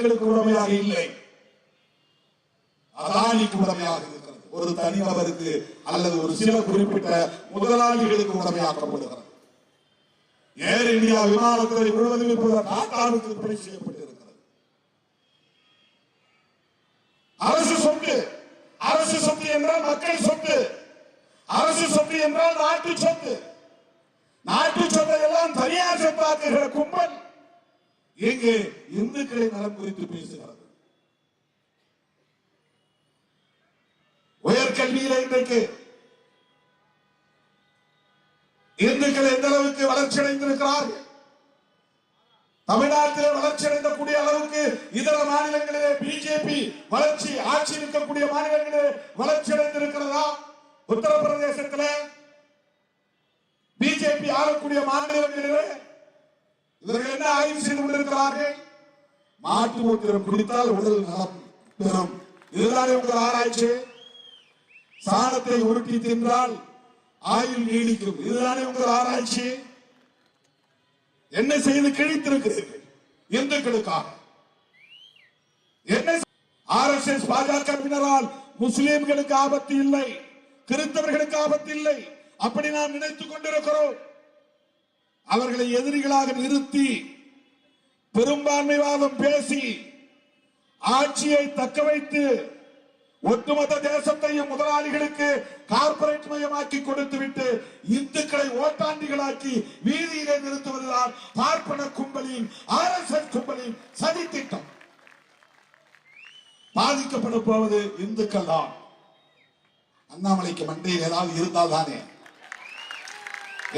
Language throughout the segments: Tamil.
மக்களுக்கு உடமையாக இல்லை. அதானிக்கு உடமையாக இருக்கிறது. ஒரு தனிநபருக்கு அல்லது ஒரு சில குறிப்பிட்ட முதலாளிகளுக்கு உடமையாக்கப்படுகிறது. ஏர் இந்தியா விமானத்துறை முழுவதும் இப்போது டாட்டாவுக்கு விற்பனை செய்யப்பட்டிருக்கிறது. அரசு சொத்து அரசு சொத்து என்றால் மக்கள் சொத்து அரசு சொத்து என்றால் நாட்டு சொத்து. நாட்டு சொத்தை எல்லாம் தனியார் சொத்தாக்குகிற கும்பல். இங்கு இந்துக்களை நலம் குறித்து பேசுகிறது. உயர்கல்வியில இன்றைக்கு இந்துக்கள் எந்த அளவுக்கு வளர்ச்சி அடைந்திருக்கிறார்கள்? தமிழ்நாட்டிலே வளர்ச்சி அடைந்தக்கூடிய அளவுக்கு இதர மாநிலங்களிலே பிஜேபி வளர்ச்சி ஆட்சி இருக்கக்கூடிய மாநிலங்களிலே வளர்ச்சி அடைந்திருக்கிறதா? உத்தரப்பிரதேசத்திலே பிஜேபி ஆளக்கூடிய மாநிலங்களிலே இவர்கள் என்ன ஆய்வு செய்து கொண்டிருக்கிறார்கள்? மாட்டு மூத்திரம் குடித்தால் உடல் நலம் பெறும். இதுதானே உங்கள் ஆராய்ச்சி? சாணத்தை உருட்டி தின்றால் ஆயுள் நீடிக்கும். இதுதானே உங்கள் ஆராய்ச்சி? என்ன செய்து கிழித்திருக்கிறீர்கள்? இந்துக்களுக்காக. என்ன ஆர் எஸ் எஸ் பாஜகவினரால் முஸ்லிம்களுக்கு ஆபத்து இல்லை. கிறிஸ்தவர்களுக்கு ஆபத்து இல்லை. அப்படி நாம் நினைத்துக் கொண்டிருக்கிறோம். அவர்களை எதிரிகளாக நிறுத்தி பெரும்பான்மைவாதம் பேசி ஆட்சியை தக்க வைத்து ஒட்டுமொத்த தேசத்தையும் முதலாளிகளுக்கு கார்பரேட் மயமாக்கி கொடுத்து விட்டு இந்துக்களை ஓட்டாண்டிகளாக்கி வீதியிலே நிறுத்துவதுதான் பார்ப்பன கும்பலின் ஆர் எஸ் எஸ் கும்பலின் சதி திட்டம் பாதிக்கப்பட போவது இந்துக்கள் தான் அண்ணாமலைக்கு மண்டையில் ஏதாவது இருந்தால் தானே?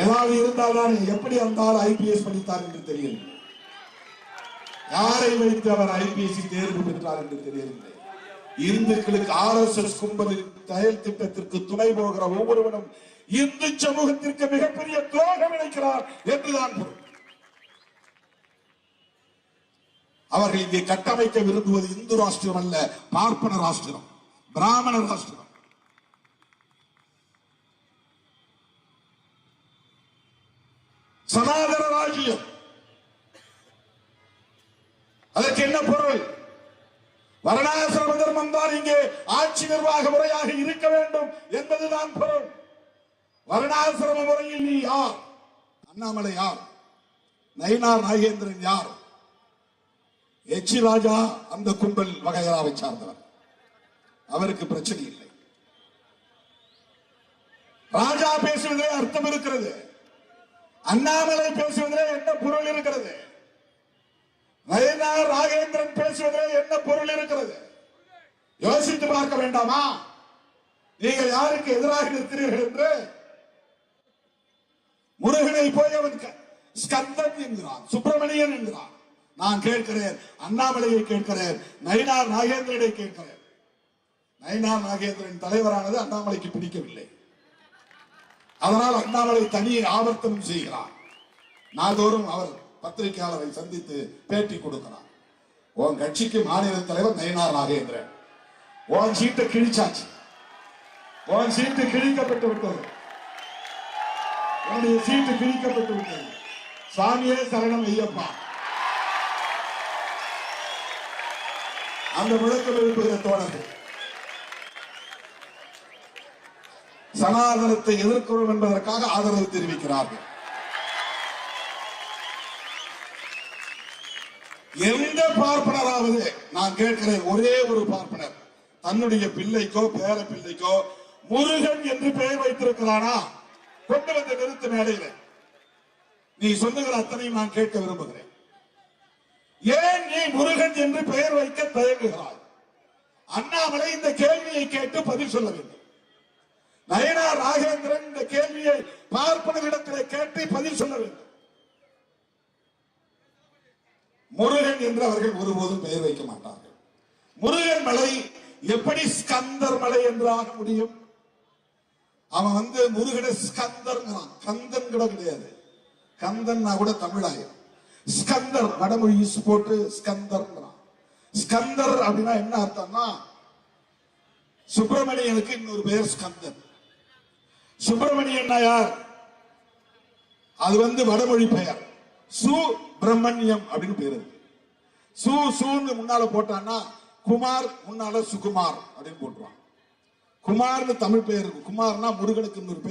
ஏதாவது இருந்தால் தானே எப்படி அந்த ஐபிஎஸ் படித்தார் என்று தெரியவில்லை. யாரை வைத்து அவர் ஐபிஎஸ் தேர்வு பெற்றார் என்று தெரியவில்லை. இந்துக்களுக்கு ஆர் எஸ் எஸ் கும்பலின் செயல் திட்டத்திற்கு துணை போகிற ஒவ்வொருவனும் இந்து சமூகத்திற்கு மிகப்பெரிய துரோகம் இணைக்கிறார் என்றுதான் பொருள். அவர்கள் இங்கே கட்டமைக்க விரும்புவது இந்து ராஷ்டிரம் அல்ல பார்ப்பன ராஷ்டிரம் பிராமண ராஷ்டிரம். சனாதன ராஜ்யம் அதற்கு என்ன பொருள்? வரணாசிரம தர்மம் தான் இங்கே ஆட்சி நிர்வாக முறையாக இருக்க வேண்டும் என்பதுதான் பொருள். வரணாசிரம முறையில் நீ யார்? அண்ணாமலை யார்? நயினார் நாகேந்திரன் யார்? எச்சி ராஜா அந்த கும்பல் வகையராவை சார்ந்தவர். அவருக்கு பிரச்சனை இல்லை. ராஜா பேசுவதே அர்த்தம் இருக்கிறது. அண்ணாமலை பேசுவதிலே என்ன பொருள் இருக்கிறது? நயனார் ராகேந்திரன் பேசுவதிலே என்ன பொருள் இருக்கிறது? யோசித்து பார்க்க வேண்டாமா? நீங்கள் யாருக்கு எதிராக இருக்கிறீர்கள் என்று? முருகனை போய் அவன் க- ஸ்கந்தன் என்கிறான் சுப்பிரமணியன் என்கிறான். நான் கேட்கிறேன் அண்ணாமலையை கேட்கிறேன் நயினார் நாகேந்திரனை கேட்கிறேன். நயினார் நாகேந்திரன் தலைவரானது அண்ணாமலைக்கு பிடிக்கவில்லை. அதனால் அண்ணாமலை தனி ஆவர்த்தனம் செய்கிறார். நாள்தோறும் அவர் பத்திரிகையாளரை சந்தித்து பேட்டி கொடுக்கிறார். உன் கட்சிக்கு மாநில தலைவர் நயனார் நாகேந்திரன். உன் சீட்டை கிழிச்சாச்சு. உன் சீட்டு கிழிக்கப்பட்டு விட்டது. உன்னுடைய சீட்டு கிழிக்கப்பட்டு விட்டது. சாமியே சரணம் ஐயப்பா. அந்த முழக்கம் எழுப்புகிற தோழர்கள் சனாதனத்தை எதிர்க்கிறோம் என்பதற்காக ஆதரவு தெரிவிக்கிறார்கள். எந்த பார்ப்பனராவது நான் கேட்கிறேன் ஒரே ஒரு பார்ப்பனர். தன்னுடைய பிள்ளைக்கோ பேர பிள்ளைக்கோ முருகன் என்று பெயர் வைத்திருக்கிறானா? கொண்டு வந்து நிறுத்த மேடையில. நீ சொல்லுகிற அத்தனையும் நான் கேட்க விரும்புகிறேன். ஏன் நீ முருகன் என்று பெயர் வைக்க தயங்குகிறாய்? அண்ணாமலை இந்த கேள்வியை கேட்டு பதில் சொல்ல வேண்டும். நயனார் ராகேந்திரன் இந்த கேள்வியை பார்ப்பனரிடத்திலே கேட்டு பதில் சொல்ல வேண்டும். முருகன் என்று அவர்கள் ஒருபோதும் பெயர் வைக்க மாட்டார்கள். முருகன் மலை எப்படி ஸ்கந்தர் மலை என்று ஆக முடியும்? அவன் வந்து முருகனை ஸ்கந்தர்ங்கிறான். கந்தன் கூட கிடையாது. கந்தன்னா கூட தமிழாயிரம். ஸ்கந்தர் வடமொழி போட்டு ஸ்கந்தர்ங்கிறான். ஸ்கந்தர் அப்படின்னா என்ன அர்த்தம்னா சுப்பிரமணியனுக்கு இன்னொரு பெயர் ஸ்கந்தன். சுப்பிரமணியன் யார் அது வந்து வடமொழி பெயர். சு பிரம்மண்யம் அப்படின்னு பேரு சு சூன்னு முன்னால போட்டான்னா குமார் முன்னால சுகுமார் அப்படின்னு போட்டுருவான் குமார்னு தமிழ் பெயர் இருக்கு. குமார்னா முருகனுக்கு ஒரு பெயர்